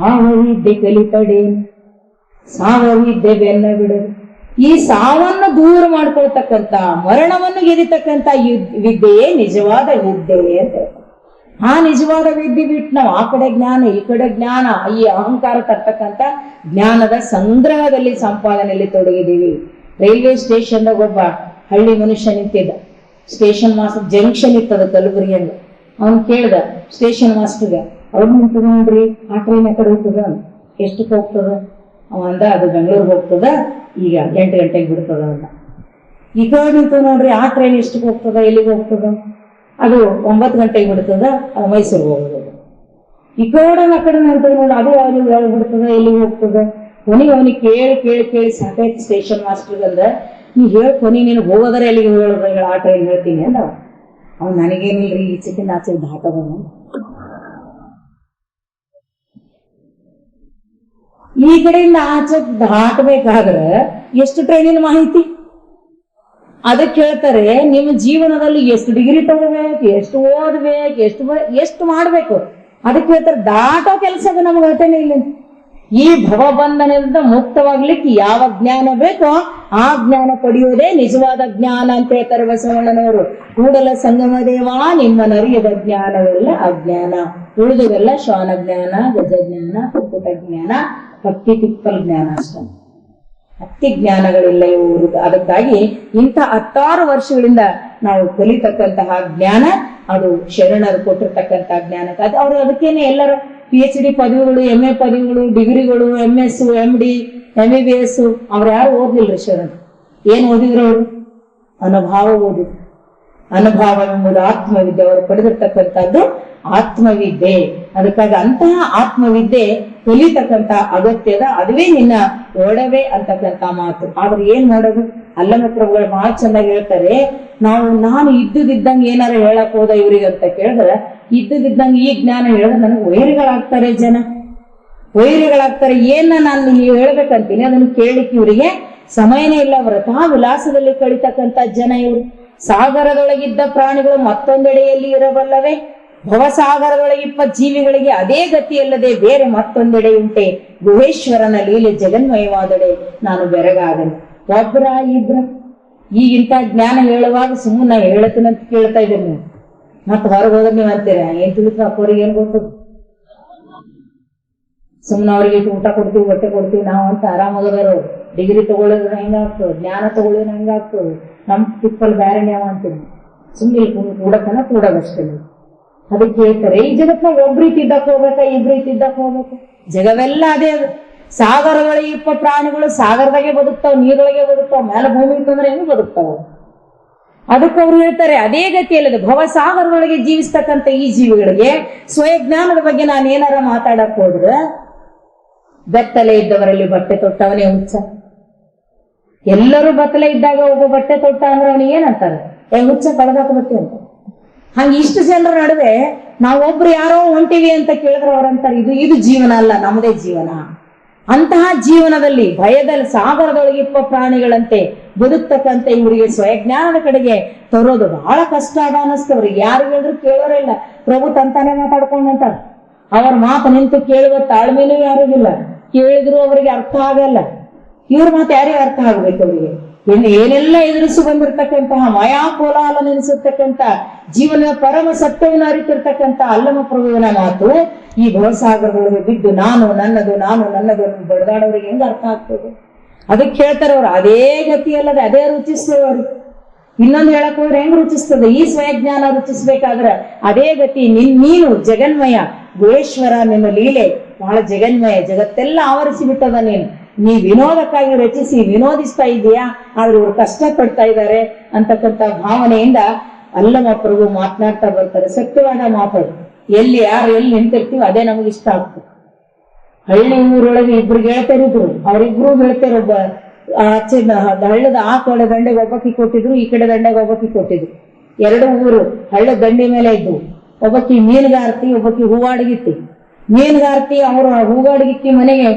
ಸಾವವಿದ್ಯೆ ಕಲಿತಡೇನು ಸಾವವಿದ್ಯೆ ಬೆಲ್ಲ ಬಿಡು. ಈ ಸಾವನ್ನು ದೂರ ಮಾಡ್ಕೊಳ್ತಕ್ಕಂತ ಮರಣವನ್ನು ಗೆದಿತಕ್ಕಂತ ವಿದ್ಯೆಯೇ ನಿಜವಾದ ವಿದ್ಯೆ ಅಂತ. ಆ ನಿಜವಾದ ವಿದ್ಯೆ ಬಿಟ್ಟು ನಾವು ಆ ಕಡೆ ಜ್ಞಾನ, ಈ ಕಡೆ ಜ್ಞಾನ, ಈ ಅಹಂಕಾರ ತರ್ತಕ್ಕಂತ ಜ್ಞಾನದ ಸಂಗ್ರಹದಲ್ಲಿ ಸಂಪಾದನೆಯಲ್ಲಿ ತೊಡಗಿದೀವಿ ರೈಲ್ವೆ ಸ್ಟೇಷನ್ದಾಗ ಒಬ್ಬ ಹಳ್ಳಿ ಮನುಷ್ಯ ನಿಂತಿದ್ದ. ಸ್ಟೇಷನ್ ಮಾಸ್ಟರ್ ಜಂಕ್ಷನ್ ಇತ್ತದ ಕಲಬುರಗಿಯಲ್ಲಿ ಅವನು ಕೇಳ್ದ, ಸ್ಟೇಷನ್ ಮಾಸ್ಟರ್ಗೆ ಅವ್ರು ನಿಂತದ ನೋಡ್ರಿ ಆ ಟ್ರೈನ್ ಆ ಕಡೆ ಹೋಗ್ತದ? ಎಷ್ಟಕ್ಕೆ ಹೋಗ್ತದ? ಅವ ಅಂದ, ಅದು ಬೆಂಗಳೂರಿಗೆ ಹೋಗ್ತದ, ಈಗ ಎಂಟು ಗಂಟೆಗೆ ಬಿಡ್ತದ ಅಂತ ಈ ಕಡೆ ನಿಂತು ನೋಡ್ರಿ, ಆ ಟ್ರೈನ್ ಎಷ್ಟಕ್ಕೆ ಹೋಗ್ತದ, ಎಲ್ಲಿಗೆ ಹೋಗ್ತದ? ಅದು ಒಂಬತ್ತು ಗಂಟೆಗೆ ಬಿಡ್ತದ, ಅದು ಮೈಸೂರಿಗೆ ಹೋಗೋದು ಈ ಕಡೆ ಆ ನೋಡಿ ಅದು ಯಾವ ಬಿಡ್ತದ, ಎಲ್ಲಿಗೆ ಹೋಗ್ತದ? ಕೊನೆಗೆ ಅವನಿಗೆ ಕೇಳಿ ಕೇಳಿ ಕೇಳಿ ಸಾಕಾಯ್ತು ಸ್ಟೇಷನ್ ಮಾಸ್ಟರ್ ಅಂದ, ನೀ ಹೇಳಿ ಕೊನೆ, ನೀನು ಹೋಗೋದ್ರೆ ಎಲ್ಲಿಗೆ ಹೇಳೋದ್ರೆ ಹೇಳ ಆ ಟ್ರೈನ್ ಹೇಳ್ತೀನಿ ಅಂದ. ಅವ್ನು, ನನಗೇನಿಲ್ರಿ ಈಚೆಕಿಂದ ಆಚೆ ದಾಟದನು ಈ ಕಡೆಯಿಂದ ಆಚೆ ದಾಟಬೇಕಾದ್ರೆ ಎಷ್ಟು ಟ್ರೈನಿನ ಮಾಹಿತಿ? ಅದಕ್ಕೆ ಹೇಳ್ತಾರೆ, ನಿಮ್ಮ ಜೀವನದಲ್ಲಿ ಎಷ್ಟು ಡಿಗ್ರಿ ತಗೋಬೇಕು, ಎಷ್ಟು ಓದ್ಬೇಕು, ಎಷ್ಟು ಎಷ್ಟು ಮಾಡ್ಬೇಕು? ಅದಕ್ಕೆ ಹೇಳ್ತಾರೆ, ದಾಟೋ ಕೆಲಸ ನಮ್ಗೆ ಅಟನೆ ಇಲ್ಲ. ಈ ಭವಬಂಧನದಿಂದ ಮುಕ್ತವಾಗ್ಲಿಕ್ಕೆ ಯಾವ ಜ್ಞಾನ ಬೇಕೋ ಆ ಜ್ಞಾನ ಪಡೆಯುವುದೇ ನಿಜವಾದ ಜ್ಞಾನ ಅಂತ ಹೇಳ್ತಾರೆ ಬಸವಣ್ಣನವರು. ಕೂಡಲ ಸಂಗಮ ದೇವಾ ನಿಮ್ಮ ನರಿಯದ ಜ್ಞಾನವೆಲ್ಲ ಅಜ್ಞಾನ. ಉಳಿದವೆಲ್ಲ ಶ್ವಾನ ಜ್ಞಾನ ಗಜ ಜ್ಞಾನ ಜ್ಞಾನ ಭಕ್ತಿ ತಿಪ್ಪಲ್ ಜ್ಞಾನ ಅಷ್ಟೇ. ಅತಿ ಜ್ಞಾನಗಳಿಲ್ಲ ಇವರು ಅದಕ್ಕಾಗಿ ಇಂಥ ಹತ್ತಾರು ವರ್ಷಗಳಿಂದ ನಾವು ಕಲಿತಕ್ಕಂತಹ ಜ್ಞಾನ, ಅದು ಶರಣರು ಕೊಟ್ಟಿರ್ತಕ್ಕಂತಹ ಜ್ಞಾನಕ್ಕೆ ಅದು ಅವರು ಅದಕ್ಕೇನೆ ಎಲ್ಲರೂ ಪಿ ಎಚ್ ಡಿ ಪದವಿಗಳು ಎಂ ಎ ಪದವಿಗಳು, ಡಿಗ್ರಿಗಳು M S M D M A B S ಅವ್ರು ಯಾರು ಓದ್ಲಿಲ್ರಿ ಶರಣ? ಏನ್ ಓದಿದ್ರು ಅವರು? ಅನುಭಾವ ಓದಿದ್ರು. ಅನುಭಾವ ಎಂಬುದು ಆತ್ಮವಿದ್ಯೆ, ಅವರು ಪಡೆದಿರ್ತಕ್ಕಂಥದ್ದು ಆತ್ಮವಿದ್ಯೆ. ಅದಕ್ಕಾಗಿ ಅಂತಹ ಆತ್ಮವಿದ್ಯೆ ಕಲಿತಕ್ಕಂತ ಅಗತ್ಯದ ಅದುವೇ ನಿನ್ನ ಒಡವೆ ಅಂತಕ್ಕಂಥ ಮಾತು. ಆದ್ರೆ ಏನ್ ಮಾಡೋದು? ಅಲ್ಲಮ ಪ್ರಭುಗಳು ಬಹಳ ಚೆನ್ನಾಗಿ ಹೇಳ್ತಾರೆ, ನಾವು, ನಾನು ಇದ್ದುದಿದ್ದಂಗೆ ಏನಾರ ಹೇಳಕ್ ಹೋದ ಇವ್ರಿಗೆ ಅಂತ ಕೇಳಿದ್ರೆ ಇದ್ದುದಿದ್ದಂಗೆ ಈ ಜ್ಞಾನ ಹೇಳಿದ್ರೆ ನನಗೆ ವೈರಿಗಳಾಗ್ತಾರೆ ಜನ. ವೈರಿಗಳಾಗ್ತಾರೆ. ಏನ ನಾನು ಹೇಳ್ಬೇಕಂತೀನಿ, ಅದನ್ನು ಕೇಳಲಿಕ್ಕೆ ಇವರಿಗೆ ಸಮಯನೇ ಇಲ್ಲ. ವ್ರತ ವಿಲಾಸದಲ್ಲಿ ಕಳಿತಕ್ಕಂತ ಜನ ಇವರು. ಸಾಗರದೊಳಗಿದ್ದ ಪ್ರಾಣಿಗಳು ಮತ್ತೊಂದೆಡೆಯಲ್ಲಿ ಇರಬಲ್ಲವೇ? ಭವಸಾಗರದೊಳಗಿಪ್ಪ ಜೀವಿಗಳಿಗೆ ಅದೇ ಗತಿಯಲ್ಲದೆ ಬೇರೆ ಮತ್ತೊಂದೆಡೆ ಉಂಟೆ. ಗುಹೇಶ್ವರನ ಲೀಲೆ ಜಗನ್ಮಯವಾದಡೆ. ನಾನು ಬೆರಗಾದನು. ಒಬ್ರ ಇಬ್ರ. ಈಗಿಂತ ಜ್ಞಾನ ಹೇಳುವಾಗ ಸುಮ್ಮನೆ ಹೇಳತನಂತ ಕೇಳ್ತಾ ಇದ್ದೇನೆ. ಮತ್ತೆ ಹೊರಗೆ ಹೋದ್ರೆ ನೀವು ಅಂತೀರ? ಏನ್ ತಿಳಿತು ಅಪ್ಪವ್ರಿಗೆ ಏನ್ ಗೊತ್ತು? ಸುಮ್ಮನೆ ಅವ್ರಿಗೆ ಇಟ್ಟು ಊಟ ಕೊಡ್ತೀವಿ, ಹೊಟ್ಟೆ ಕೊಡ್ತೀವಿ, ನಾವು ಅಂತ ಆರಾಮಾಗದಾರು ಡಿಗ್ರಿ ತಗೊಳ್ಳೋದ್ರ ಹೆಂಗಾಗ್ತದೆ ಜ್ಞಾನ ತಗೊಳ್ಳೋದ್ರ ಹೆಂಗಾಗ್ತದೆ ನಮ್ ಟಿಪ್ಪಲ್ ಬ್ಯಾರೆ ನ್ಯಾವ ಅಂತೀನಿ ಸುಮ್ಮನೆ ಕೂಡತನ ಕೂಡೋದಷ್ಟೇ. ಅದಕ್ಕೆ ಹೇಳ್ತಾರೆ, ಈ ಜಗತ್ನಾಗ ಒಬ್ರೀತಿ ತಿದ್ದಕ್ ಹೋಗ್ಬೇಕಾ ಇಬ್ರೀತಿ ತಿದ್ದಕ್ ಹೋಗ್ಬೇಕು? ಜಗವೆಲ್ಲ ಅದೇ ಅದು. ಸಾಗರಗಳ ಇಪ್ಪ ಪ್ರಾಣಿಗಳು ಸಾಗರದಾಗೆ ಬದುಕ್ತಾವ ನೀರೊಳಗೆ ಬದುಕ್ತಾವ ಮೇಲೆ ಭೂಮಿ ಅಂತಂದ್ರೆ ಹೆಂಗ್ ಬದುಕ್ತಾವ? ಅದಕ್ಕೆ ಅವರು ಹೇಳ್ತಾರೆ, ಅದೇ ಗತಿಯಲ್ಲದೆ ಭವಸಾಗರದೊಳಗೆ ಜೀವಿಸ್ತಕ್ಕಂಥ ಈ ಜೀವಿಗಳಿಗೆ ಸ್ವಯಜ್ಞಾನದ ಬಗ್ಗೆ ನಾನು ಏನಾರ ಮಾತಾಡಕ್ ಹೋದ್ರೆ, ಬೆತ್ತಲೆ ಇದ್ದವರಲ್ಲಿ ಬಟ್ಟೆ ತೊಟ್ಟವನೇ ಹುಚ್ಚ. ಎಲ್ಲರೂ ಬತ್ತಲೆ ಇದ್ದಾಗ ಒಬ್ಬ ಬಟ್ಟೆ ತೊಟ್ಟ ಅಂದ್ರೆ ಅವನಿಗೆ ಏನಂತಾರೆ ಏ, ಹುಚ್ಚ, ಕಳೆದಾಕ ಬಟ್ಟೆ ಅಂತ. ಹಂಗೆ ಇಷ್ಟು ಜನರ ನಡುವೆ ನಾವೊಬ್ರು ಯಾರೋ ಹೊಂಟಿವಿ ಅಂತ ಕೇಳಿದ್ರೆ ಅವ್ರಂತಾರೆ ಇದು ಇದು ಜೀವನ ಅಲ್ಲ ನಮ್ಮದೇ ಜೀವನ. ಅಂತಹ ಜೀವನದಲ್ಲಿ ಭಯದಲ್ಲಿ ಸಾಗರದೊಳಗಿಪ್ಪ ಪ್ರಾಣಿಗಳಂತೆ ಬದುಕ್ತಕ್ಕಂತ ಇವರಿಗೆ ಸ್ವಯಜ್ಞಾನದ ಕಡೆಗೆ ತರೋದು ಬಹಳ ಕಷ್ಟ ಅದ ಅನ್ನಿಸ್ತವ್ರಿ ಯಾರು ಹೇಳಿದ್ರು ಕೇಳೋರೇ ಇಲ್ಲ. ಪ್ರಭು ತಂತಾನೆ ಮಾತಾಡ್ಕೊಂಡಂತಾರ. ಅವ್ರ ಮಾತು ನಿಂತು ಕೇಳುವ ತಾಳ್ಮೆನೂ ಯಾರಿಗಿಲ್ಲ ಕೇಳಿದ್ರು ಅವರಿಗೆ ಅರ್ಥ ಆಗಲ್ಲ. ಇವ್ರ ಮಾತು ಯಾರಿಗೆ ಅರ್ಥ ಆಗ್ಬೇಕು ಅವರಿಗೆ? ಇನ್ನು ಏನೆಲ್ಲ ಎದುರಿಸಿ ಬಂದಿರತಕ್ಕಂತಹ ಮಾಯಾ ಕೋಲಾಲ ನೆನೆಸಿರ್ತಕ್ಕಂತ ಜೀವನ ಪರಮ ಸತ್ಯವನ್ನು ಅರಿತಿರ್ತಕ್ಕಂತ ಅಲ್ಲಮ ಪ್ರಭುವಿನ ಮಾತು ಈ ಭವಸಾಗರದೊಳಗೆ ಬಿದ್ದು ನಾನು ನನ್ನದು ನಾನು ನನ್ನದು ಬಡದಾಡೋರಿಗೆ ಹೆಂಗ ಅರ್ಥ ಆಗ್ತದೆ? ಅದಕ್ಕೆ ಹೇಳ್ತಾರೆ ಅವ್ರು, ಅದೇ ಗತಿ ಅಲ್ಲದೆ ಅದೇ ರುಚಿಸ್ತೇವೆ ಅವ್ರಿಗೆ ಇನ್ನೊಂದು ಹೇಳಕ್ ಹೋದ್ರೆ ಹೆಂಗ್ ರುಚಿಸ್ತದೆ? ಈ ಸ್ವಯಜ್ಞಾನ ರುಚಿಸ್ಬೇಕಾದ್ರೆ ಅದೇ ಗತಿ, ನಿನ್ ನೀನು ಜಗನ್ಮಯ, ಗುಹೇಶ್ವರ, ನಿನ್ನ ಲೀಲೆ, ಬಹಳ ಜಗನ್ಮಯ, ಜಗತ್ತೆಲ್ಲ ಆವರಿಸಿ ಬಿಟ್ಟದ ನೀನು. ನೀ ವಿನೋದಕ್ಕಾಗಿ ರಚಿಸಿ, ವಿನೋದಿಸ್ತಾ ಇದೀಯಾ ಆದ್ರೆ ಇವ್ರು ಕಷ್ಟ ಪಡ್ತಾ ಇದ್ದಾರೆ ಅಂತಕ್ಕಂತ ಭಾವನೆಯಿಂದ ಅಲ್ಲಮ್ಮ ಪ್ರಭು ಮಾತನಾಡ್ತಾ ಬರ್ತಾರೆ. ಸತ್ಯವಾದ ಮಾತು ಎಲ್ಲಿ ಯಾರು ಎಲ್ಲಿ ನಿಂತಿರ್ತೀವಿ ಅದೇ ನಮಗೆ ಇಷ್ಟ ಆಗ್ತದೆ. ಹಳ್ಳಿ ಊರೊಳಗೆ ಇಬ್ರು ಗೆಳತಿಯರಿದ್ರು ಅವರಿಬ್ರು ಗೆಳತಿಯರು ಒಬ್ಬ ಆಚೆ ಹಳ್ಳದ ಆ ಕಡೆ ದಂಡೆಗೆ ಒಬ್ಬಕ್ಕಿ ಕೊಟ್ಟಿದ್ರು, ಈ ಕಡೆ ದಂಡೆಗೆ ಒಬ್ಬಕ್ಕಿ ಕೊಟ್ಟಿದ್ರು. ಎರಡು ಊರು ಹಳ್ಳ ದಂಡೆ ಮೇಲೆ ಇದ್ವು. ಒಬ್ಬಕ್ಕಿ ಮೀನುಗಾರತಿ ಒಬ್ಬಕ್ಕಿ ಹೂವಾಡಗಿತ್ತಿ. ಮೀನುಗಾರತಿ ಅವರು ಹೂವಾಡಗಿತ್ತಿ ಮನೆಗೆ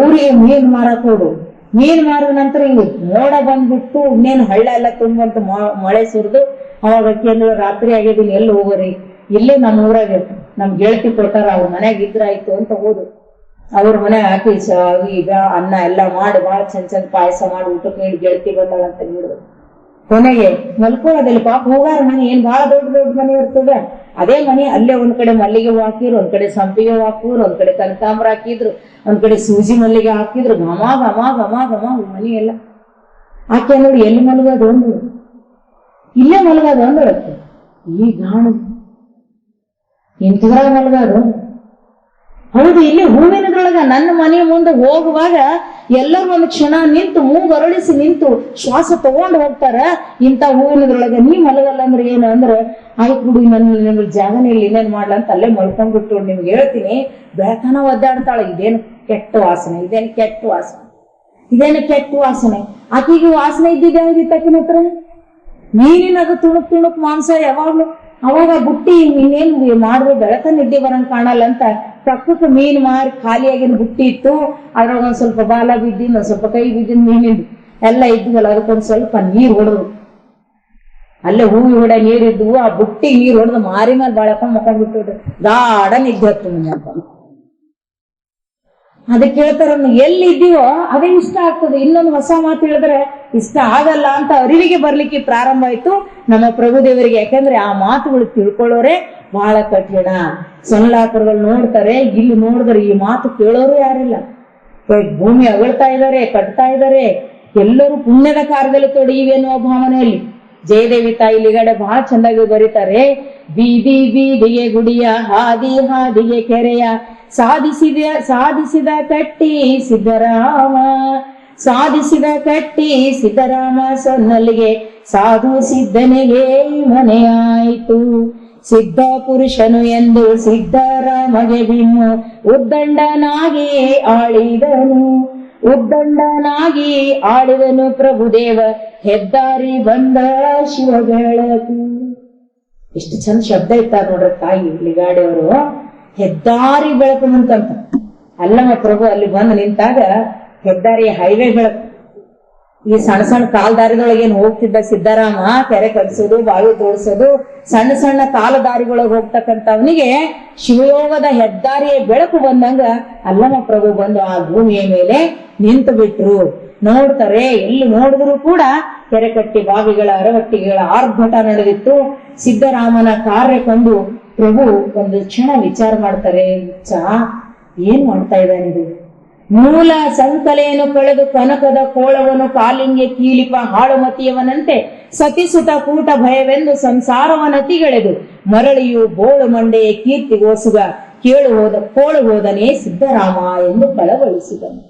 ಊರಿಗೆ ಮೀನು ಮಾರಕ್ ಹೋದ್ರು. ಮೀನ್ ಮಾರಿದ ನಂತರ ಹಿಂಗ್ ಮೋಡ ಬಂದ್ಬಿಟ್ಟು ಇನ್ನೇನು ಹಳ್ಳ ಎಲ್ಲ ತುಂಬಂತ ಮಳೆ ಸುರಿದು ಅವಾಗ ಅಕ್ಕಿ ಅಂದ್ರೆ ರಾತ್ರಿ ಆಗಿದ್ದೀನಿ, ಎಲ್ಲಿ ಹೋಗೋರಿ? ಇಲ್ಲೇ ನಮ್ಮ ಊರಾಗ ನಮ್ ಗೆಳತಿ ಕೊಟ್ಟಾರ ಅವ್ರ ಮನ್ಯಾಗ ಇದ್ರಾಯ್ತು ಅಂತ ಹೋದು ಅವ್ರ ಮನೆ ಹಾಕಿ ಸ- ಈಗ ಅನ್ನ ಎಲ್ಲ ಮಾಡಿ ಭಾಳ ಚಂದ ಚಂದ ಪಾಯಸ ಮಾಡಿ, ಊಟಕ್ಕೆ ನೀಡಿ ಗೆಳತಿ ಬಂದಾಳ ಅಂತ ಹೇಳಿದ್ರು ಕೊನೆಗೆ ಮಲ್ಕೊಳ್ಳೋದಲ್ಲಿ ಪಾಪ ಹೋಗಾರ ಮನೆ, ಏನ್ ಬಹಳ ದೊಡ್ಡ ದೊಡ್ಡ ಮನೆ ಇರ್ತದೆ. ಅದೇ ಮನೆ ಅಲ್ಲೇ ಒಂದ್ ಕಡೆ ಮಲ್ಲಿಗೆ ಹಾಕಿದ್ರು, ಒಂದ್ ಕಡೆ ಸಂಪಿಗೆ ಹಾಕಿದ್ರು, ಒಂದ್ ಕಡೆ ಕನಕಾಂಬ್ರ ಹಾಕಿದ್ರು, ಒಂದ್ ಕಡೆ ಸೂಜಿ ಮಲ್ಲಿಗೆ ಹಾಕಿದ್ರು, ಘಮ ಘಮ ಘಮ ಘಮ ಮನೆ ಎಲ್ಲ. ಆಕೆ ನೋಡಿ ಎಲ್ಲಿ ಮಲಗೋದು ಒಂದು ಇಲ್ಲೇ ಮಲಗೋದು ಒಂದು. ಈ ಗಾಣ ಇಂಥದ್ರಾಗ ಮಲಗೋದು? ಹೌದು, ಇಲ್ಲಿ ಹೂವಿನದ್ರೊಳಗ ನನ್ನ ಮನೆ ಮುಂದೆ ಹೋಗುವಾಗ ಎಲ್ಲರೂ ಒಂದು ಕ್ಷಣ ನಿಂತು ಮೂಗರಳಿಸಿ ನಿಂತು ಶ್ವಾಸ ತಗೊಂಡು ಹೋಗ್ತಾರ. ಇಂಥ ಹೂವಿನದ್ರೊಳಗ ನೀ ಮಲಗಲ್ಲ ಅಂದ್ರೆ ಏನು? ಅಂದ್ರೆ, ಆಯ್ತು ಬಿಡು ನನ್ನ ನಿಮ್ಗೆ ಜಾಗನೇ ಇಲ್ಲಿ, ಇನ್ನೇನು ಮಾಡ್ಲ ಅಂತ ಅಲ್ಲೇ ಮಲ್ಕೊಂಡ್ಬಿಟ್ಟು ನಿಮ್ಗೆ ಹೇಳ್ತೀನಿ. ಬೆಳತನ ಒದ್ದಾಡ್ತಾಳೆ, ಇದೇನು ಕೆಟ್ಟ ವಾಸನೆ, ಇದೇನು ಕೆಟ್ಟ ವಾಸನೆ, ಇದೇನು ಕೆಟ್ಟ ವಾಸನೆ. ಆಕೆಗೆ ವಾಸನೆ ಇದ್ದಿದ್ದೆ ಆಗಿತ್ತಾಕಿನ ಹತ್ರ? ಮೀನಿನ ಅದು ತುಣುಕ್ ತುಣುಕ್ ಮಾಂಸ ಯಾವಾಗ್ಲೂ. ಅವಾಗ ಬುಟ್ಟಿ ಇನ್ನೇನು ಮಾಡಿದ್ರು ಬೆಳಕ ನಿದ್ದೆ ಬರಂಗ್ ಕಾಣಲ್ಲ ಅಂತ ಪಕ್ಕಕ್ಕೆ ಮೀನ್ ಮಾರಿ ಖಾಲಿಯಾಗಿನ ಬುಟ್ಟಿ ಇತ್ತು. ಅದ್ರೊಳಗ ಒಂದ್ ಸ್ವಲ್ಪ ಬಾಲ ಬಿದ್ದಿನ ಸ್ವಲ್ಪ ಕೈ ಬಿದ್ದಿನ ಮೀನಿಂದು ಎಲ್ಲ ಇದ್ವಲ್ಲ ಅದಕ್ಕೊಂದ್ ಸ್ವಲ್ಪ ನೀರ್ ಹೊಡೆದು. ಅಲ್ಲೇ ಹೂವಿ ಹೊಡ ಆ ಬುಟ್ಟಿ ನೀರ್ ಹೊಡೆದು ಮಾರಿ ಮೇಲೆ ಬಾಳಕೊಂಡ್ ಮಕೊಂಡ್ ಬಿಟ್ಟು ಗಾಢ ನಿದ್ದೆ ಹತ್ತು ಅಂತ. ಅದಕ್ಕೆ ಹೇಳ್ತಾರ ಎಲ್ಲಿ ಅದೇ ಇಷ್ಟ ಆಗ್ತದೆ. ಇನ್ನೊಂದು ಹೊಸ ಮಾತು ಹೇಳಿದ್ರೆ ಇಷ್ಟ ಆಗಲ್ಲ ಅಂತ ಅರಿವಿಗೆ ಬರ್ಲಿಕ್ಕೆ ಪ್ರಾರಂಭ ಆಯ್ತು. ನಮ್ಮ ಪ್ರಭುದೇವರಿಗೆ ಯಾಕಂದ್ರೆ ಆ ಮಾತುಗಳು ತಿಳ್ಕೊಳ್ಳೋರೆ ಬಹಳ ಕಠಿಣ. ಸೊಲ್ಲಾಕರುಗಳು ನೋಡ್ತಾರೆ, ಇಲ್ಲಿ ನೋಡಿದ್ರೆ ಈ ಮಾತು ಕೇಳೋರು ಯಾರಿಲ್ಲ. ಭೂಮಿ ಅಗಳ್ತಾ ಇದ್ದಾರೆ ಕಟ್ತಾ ಇದ್ದಾರೆ ಎಲ್ಲರೂ ಪುಣ್ಯದ ಕಾರ್ಯದಲ್ಲಿ ತೊಡಗಿವೆ ಅನ್ನುವ ಭಾವನೆಯಲ್ಲಿ. ಜಯದೇವಿ ತಾಯಿ ಇಲ್ಲಿಗಡೆ ಬಹಳ ಚಂದಾಗಿ ಬರೀತಾರೆ. ಬೀದಿ ಬೀದಿಗೆ ಗುಡಿಯ ಹಾದಿ ಹಾದಿಗೆ ಕೆರೆಯ ಸಾಧಿಸಿದ ಸಾಧಿಸಿದ ಕಟ್ಟಿ ಸಿದ್ದರಾಮ, ಸಾಧಿಸಿದ ಕಟ್ಟಿ ಸಿದ್ದರಾಮ ಸೊನ್ನಲ್ಲಿಗೆ ಸಾಧು ಸಿದ್ಧನಿಗೆ ಮನೆಯಾಯಿತು ಸಿದ್ಧ ಪುರುಷನು ಎಂದು ಸಿದ್ದರಾಮಗೆ ಬಿಮ್ಮು ಉದ್ದಂಡನಾಗಿ ಆಳಿದನು. ಉದ್ದಂಡನಾಗಿ ಆಳಿದನು ಪ್ರಭುದೇವ, ಹೆದ್ದಾರಿ ಬಂದ ಶಿವ ಬೆಳಕು ಎಷ್ಟು ಚಂದ ಶಬ್ದ ಇತ್ತ ನೋಡ್ರಿ ತಾಯಿ ಲಿಗಾಡಿಯವರು ಹೆದ್ದಾರಿ ಬೆಳಕು ಅಂತಂತ ಅಲ್ಲಮ್ಮ ಪ್ರಭು, ಅಲ್ಲಿ ಬಂದು ನಿಂತಾಗ ಹೆದ್ದಾರಿ ಹೈವೇ ಬೆಳಕು. ಈ ಸಣ್ಣ ಸಣ್ಣ ಕಾಲ್ದಾರಿದೊಳಗೆ ಏನ್ ಹೋಗ್ತಿದ್ದ ಸಿದ್ದರಾಮ, ಕೆರೆ ಕಲಿಸೋದು, ಬಾವಿ ತೋಡ್ಸೋದು ಸಣ್ಣ ಸಣ್ಣ ಕಾಲದಾರಿಗಳೊಳಗೆ ಹೋಗ್ತಕ್ಕಂಥವನಿಗೆ ಶಿವಯೋಗದ ಹೆದ್ದಾರಿಯ ಬೆಳಕು ಬಂದಂಗ ಅಲ್ಲಮ್ಮ ಪ್ರಭು ಬಂದು ಆ ಭೂಮಿಯ ಮೇಲೆ ನಿಂತು ಬಿಟ್ರು ನೋಡ್ತಾರೆ, ಎಲ್ಲಿ ನೋಡಿದ್ರು ಕೂಡ ಕೆರೆ ಕಟ್ಟಿ ಬಾವಿಗಳ ಅರವಟ್ಟಿಗಳ ಆರ್ಭಟ ನಡೆದಿತ್ತು. ಸಿದ್ದರಾಮನ ಕಾರ್ಯ ಕಂಡು ಪ್ರಭು ಒಂದು ಕ್ಷಣ ವಿಚಾರ ಮಾಡ್ತಾರೆ, ಹುಚ್ಚ, ಏನ್ ಮಾಡ್ತಾ ಇದ್ದಾನಿದು ಮೂಲ ಸಂಕಲೆಯನ್ನು ಕಳೆದು ಕನಕದ ಕೋಳವನ್ನು ಕಾಲಿಂಗೆ ಕೀಲಿಪ ಹಾಳುಮತಿಯವನಂತೆ ಸತಿಸುತ ಕೂಟ ಭಯವೆಂದು ಸಂಸಾರವನತಿಗೆಳೆದು ಮರಳಿಯು ಬೋಳು ಮಂಡೆಯ ಕೀರ್ತಿಗೋಸುಗ ಕೇಳು ಹೋದ, ಕೋಳು ಹೋದನೇ ಸಿದ್ದರಾಮ ಎಂದು ಕಳವಳಿಸಿದನು.